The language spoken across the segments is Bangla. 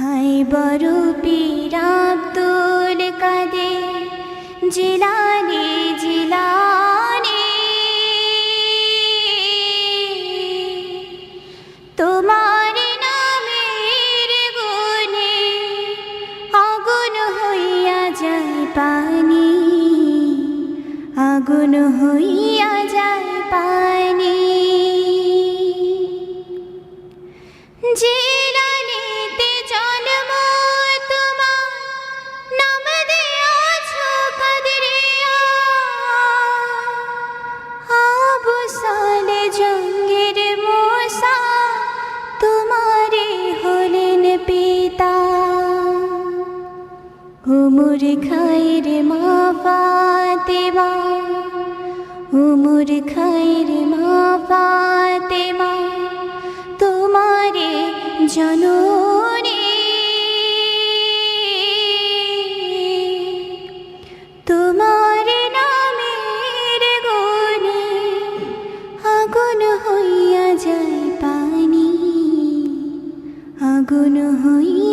হাই বড় পীর আব্দুল কাদের জিলানি জিলানি। তোমার নামের গুণে আগুন হইয়া যায় পানি, আগুন হইয়া উমর খাইর মা ফাতেমা উমর খাইর মা ফাতেমা তোমারে জননী তোমার নামের গুণে আগুন হইয়া যায় পানি আগুন হইয়া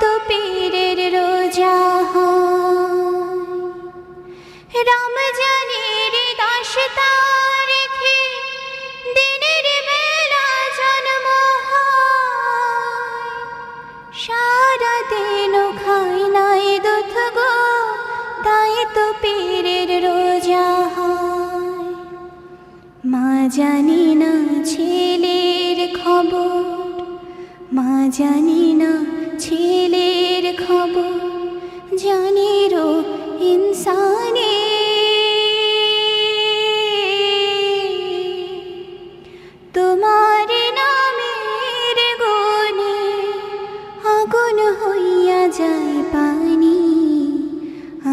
তো পীরের রোজা রমজানের দশ তারিখে দিনের বেলা জন্ম সারা দিন খাই নাই দুধ গো, তাই তো পীরের রোজা মা জানি না ছেলের খবর, মা জানি না ছেলের খবর জানি রো ইনসানে। তোমার নামের গুণে আগুন হইয়া যায় পানি,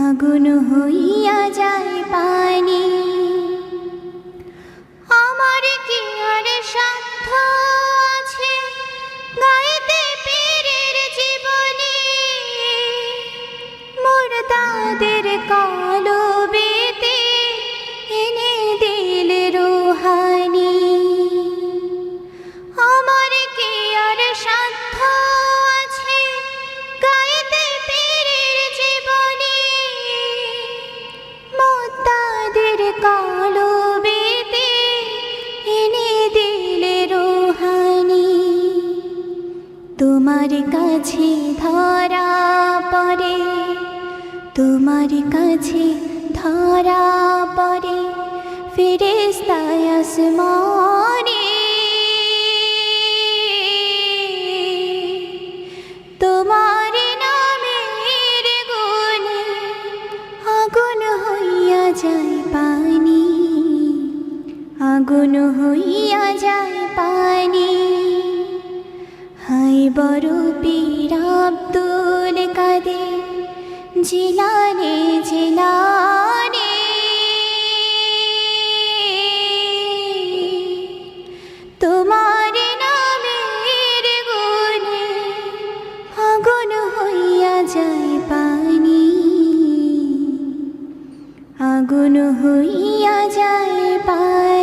আগুন হইয়া যায় পানি। তোমার কাছে ধরা পড়ে, তোমার কাছে ধরা পড়ে ফিরিস্তায় আসমানে। তোমার নামের গুণে আগুন হইয়া যায় পানি, আগুন হইয়া যায় বড় পীর আব্দুল কাদের, জিলানে জিলানে। তোমার নামের গুণে আগুন হইয়া যায় পানি। আগুন হইয়া যায় পানি।